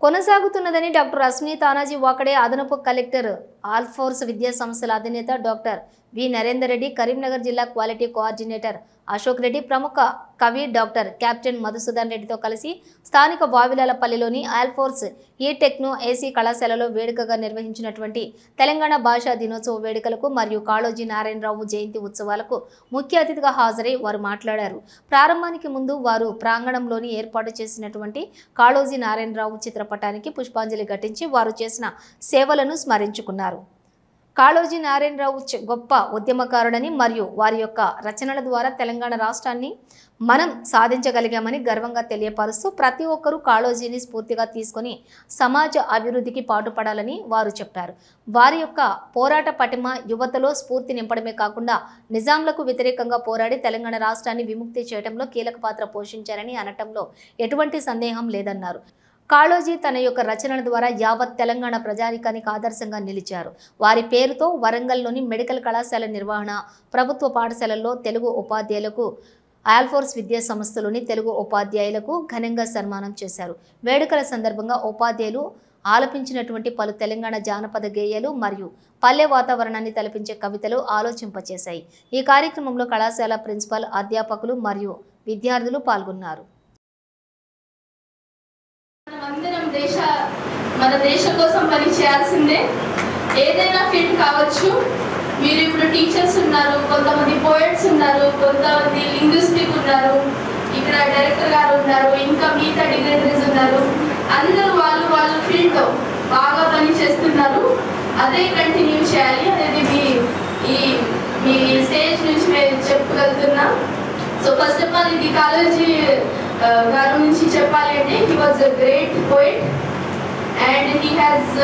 కొనసాగుతున్నదని doctor అస్మి తానాజీ వాకడే అదనపు collector Alphores విద్యా సంస్థల అధినేత డాక్టర్ వి. నరేందర్ రెడ్డి కరీంనగర్ జిల్లా క్వాలిటీ కోఆర్డినేటర్ అశోక్ రెడ్డి ప్రముఖ కవి డాక్టర్ కెప్టెన్ మధుసూదన్ రెడ్డితో కలిసి స్థానిక వావిలాలపల్లిలోని ఆల్ఫోర్స్ ఈ టెక్నో ఏసీ కళాశాలలో వేడుకగా నిర్వహించినటువంటి తెలంగాణ భాషా దినోత్సవ వేడుకలకు మరియు కాళోజీ నారాయణరావు జయంతి ఉత్సవాలకు ముఖ్య అతిథిగా హాజరై వారు మాట్లాడారు. ప్రారంభానికి ముందు వారు ప్రాంగణంలోని ఏర్పాటు చేసినటువంటి కాళోజీ నారాయణరావు చిత్రపటానికి పుష్పాంజలి ఘటించి వారు చేసిన సేవలను స్మరించుకున్నారు. కాళోజీ నారాయణరావు చ- గొప్ప ఉద్యమకారుడని మరియు వారి యొక్క రచనల ద్వారా తెలంగాణ రాష్ట్రాన్ని మనం సాధించగలిగామని గర్వంగా తెలియపరుస్తూ ప్రతి ఒక్కరూ కాళోజీని స్ఫూర్తిగా తీసుకొని సమాజ అభివృద్ధికి పాటుపడాలని వారు చెప్పారు. వారి యొక్క పోరాట పటిమ యువతలో స్ఫూర్తి నింపడమే కాకుండా నిజాంలకు వ్యతిరేకంగా పోరాడి తెలంగాణ రాష్ట్రాన్ని విముక్తి చేయడంలో కీలక పాత్ర పోషించారని అనటంలో ఎటువంటి సందేహం లేదన్నారు. కాళోజీ తన యొక్క రచనల ద్వారా యావత్ తెలంగాణ ప్రజానికానికి ఆదర్శంగా నిలిచారు. వారి పేరుతో వరంగల్లోని మెడికల్ కళాశాల నిర్వహణ ప్రభుత్వ పాఠశాలల్లో తెలుగు ఉపాధ్యాయులకు ఆల్ఫోర్స్ విద్యా సంస్థలోని తెలుగు ఉపాధ్యాయులకు ఘనంగా సన్మానం చేశారు. వేడుకల సందర్భంగా ఉపాధ్యాయులు ఆలపించినటువంటి పలు తెలంగాణ జానపద గేయాలు మరియు పల్లె వాతావరణాన్ని తలపించే కవితలు ఆలోచింపచేశాయి. ఈ కార్యక్రమంలో కళాశాల ప్రిన్సిపల్ అధ్యాపకులు మరియు విద్యార్థులు పాల్గొన్నారు మనమందరం దేశ మన దేశం కోసం పని చేయాల్సిందే. ఏదైనా ఫీల్డ్ కావచ్చు. మీరు ఇప్పుడు టీచర్స్ ఉన్నారు కొంతమంది పోయిట్స్ ఉన్నారు కొంతమంది లింగ్విస్టిక్ ఉన్నారు. ఇక్కడ డైరెక్టర్ గారు ఉన్నారు ఇంకా మిగతా డిగ్రీస్ ఉన్నారు. అందరూ వాళ్ళు వాళ్ళ ఫీల్డ్లో బాగా పని చేస్తున్నారు. అదే కంటిన్యూ చేయాలి అనేది మీ ఈ మీ స్టేజ్ నుంచి మేము చెప్పగలుగుతున్నాం. సో ఫస్ట్ ఆఫ్ ఆల్ ఇది కాలేజీ గారి నుంచి చెప్పాలి అంటే he was a great poet and he has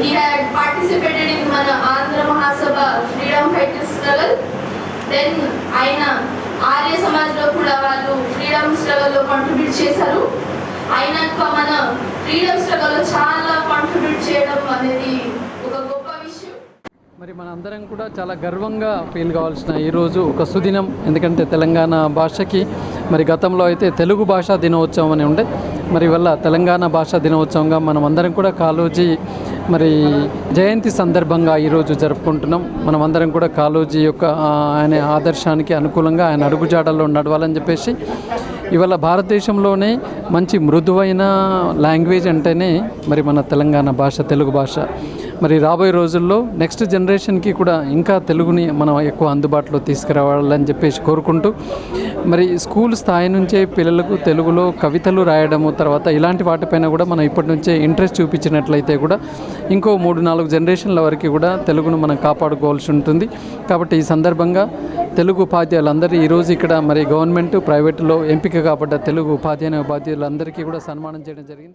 he had participated in మన Andhra Mahasabha freedom fighter struggle then ఆయన ఆర్య సమాజ్లో కూడా వాళ్ళు ఫ్రీడమ్ స్ట్రగల్లో కాంట్రిబ్యూట్ చేశారు. అయినాక మన ఫ్రీడమ్ స్ట్రగల్లో చాలా కాంట్రిబ్యూట్ చేయడం అనేది మరి మన అందరం కూడా చాలా గర్వంగా ఫీల్ కావాల్సిన ఈరోజు ఒక సుదినం. ఎందుకంటే తెలంగాణ భాషకి మరి గతంలో అయితే తెలుగు భాషా దినోత్సవం అని ఉండే. మరి వల్ల తెలంగాణ భాషా దినోత్సవంగా మనం అందరం కూడా కాలోజీ మరి జయంతి సందర్భంగా ఈరోజు జరుపుకుంటున్నాం. మనం అందరం కూడా కాలోజీ యొక్క ఆయన ఆదర్శానికి అనుకూలంగా ఆయన అడుగుజాడల్లో నడవాలని చెప్పేసి ఇవాళ భారతదేశంలోనే మంచి మృదువైన లాంగ్వేజ్ అంటేనే మరి మన తెలంగాణ భాష తెలుగు భాష. మరి రాబోయే రోజుల్లో నెక్స్ట్ జనరేషన్కి కూడా ఇంకా తెలుగుని మనం ఎక్కువ అందుబాటులో తీసుకురావాలని చెప్పేసి కోరుకుంటూ మరి స్కూల్ స్థాయి నుంచే పిల్లలకు తెలుగులో కవితలు రాయడము తర్వాత ఇలాంటి వాటిపైన కూడా మనం ఇప్పటి నుంచే ఇంట్రెస్ట్ చూపించినట్లయితే కూడా ఇంకో మూడు నాలుగు జనరేషన్ల వరకు కూడా తెలుగును మనం కాపాడుకోవాల్సి ఉంటుంది. కాబట్టి ఈ సందర్భంగా తెలుగు ఉపాధ్యాయులందరూ ఈరోజు ఇక్కడ మరి గవర్నమెంట్ ప్రైవేటులో ఎంపిక కాబడ్డ తెలుగు ఉపాధ్యాయ ఉపాధ్యాయులందరికీ కూడా సన్మానం చేయడం జరిగింది.